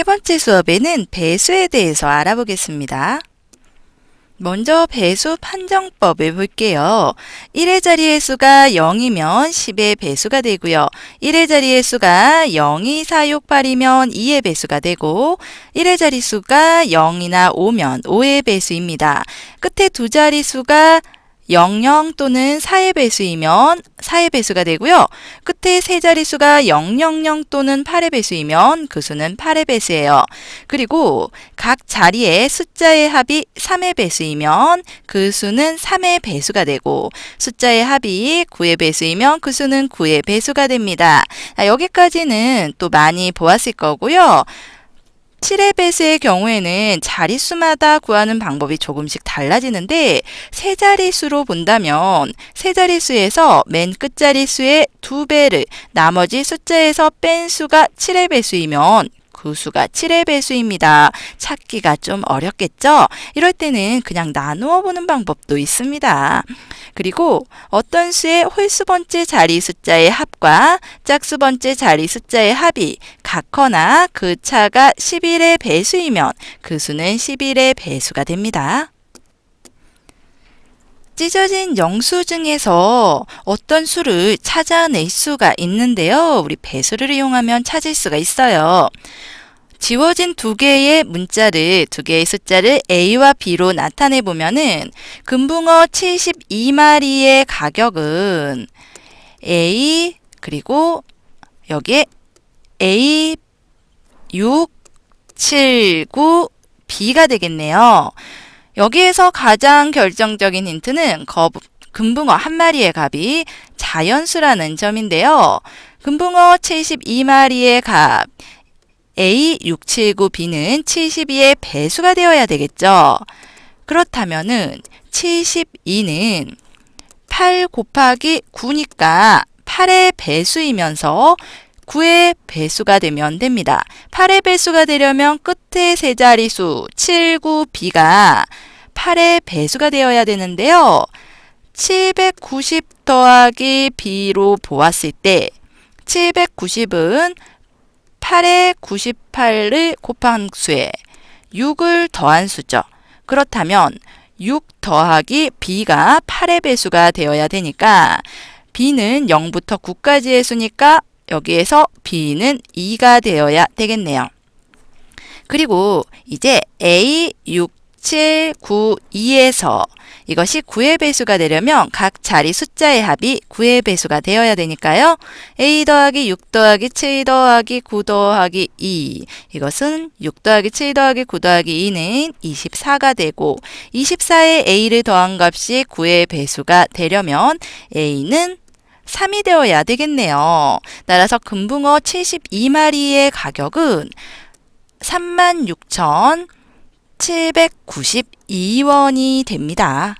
세 번째 수업에는 배수에 대해서 알아보겠습니다. 먼저 배수 판정법을 볼게요. 1의 자리의 수가 0이면 10의 배수가 되고요. 1의 자리의 수가 0, 2, 4, 6, 8이면 2의 배수가 되고 1의 자리 수가 0이나 5면 5의 배수입니다. 끝에 두 자리 수가 00 또는 4의 배수이면 4의 배수가 되고요. 끝에 세 자리수가 000 또는 8의 배수이면 그 수는 8의 배수예요. 그리고 각 자리의 숫자의 합이 3의 배수이면 그 수는 3의 배수가 되고 숫자의 합이 9의 배수이면 그 수는 9의 배수가 됩니다. 자, 여기까지는 또 많이 보았을 거고요. 7의 배수의 경우에는 자릿수마다 구하는 방법이 조금씩 달라지는데 세 자릿수로 본다면 세 자릿수에서 맨 끝자릿수의 두 배를 나머지 숫자에서 뺀 수가 7의 배수이면 그 수가 7의 배수입니다. 찾기가 좀 어렵겠죠? 이럴 때는 그냥 나누어 보는 방법도 있습니다. 그리고 어떤 수의 홀수 번째 자리 숫자의 합과 짝수 번째 자리 숫자의 합이 같거나 그 차가 11의 배수이면 그 수는 11의 배수가 됩니다. 찢어진 영수 중에서 어떤 수를 찾아낼 수가 있는데요. 우리 배수를 이용하면 찾을 수가 있어요. 지워진 두 개의 문자를, 두 개의 숫자를 A와 B로 나타내 보면은 금붕어 72마리의 가격은 A, 그리고 여기에 A 6, 7, 9, B가 되겠네요. 여기에서 가장 결정적인 힌트는 거, 금붕어 한 마리의 값이 자연수라는 점인데요. 금붕어 72마리의 값 A679B는 72의 배수가 되어야 되겠죠. 그렇다면은 72는 8 곱하기 9니까 8의 배수이면서 9의 배수가 되면 됩니다. 8의 배수가 되려면 끝에 세 자리수 7, 9, B가 8의 배수가 되어야 되는데요. 790 더하기 B로 보았을 때 790은 8에 98을 곱한 수에 6을 더한 수죠. 그렇다면 6 더하기 b가 8의 배수가 되어야 되니까 b는 0부터 9까지의 수니까 여기에서 b는 2가 되어야 되겠네요. 그리고 이제 a 6 7, 9, 2에서 이것이 9의 배수가 되려면 각 자리 숫자의 합이 9의 배수가 되어야 되니까요. a 더하기 6 더하기 7 더하기 9 더하기 2 이것은 6 더하기 7 더하기 9 더하기 2는 24가 되고 24에 a를 더한 값이 9의 배수가 되려면 a는 3이 되어야 되겠네요. 따라서 금붕어 72마리의 가격은 36,000 792원이 됩니다.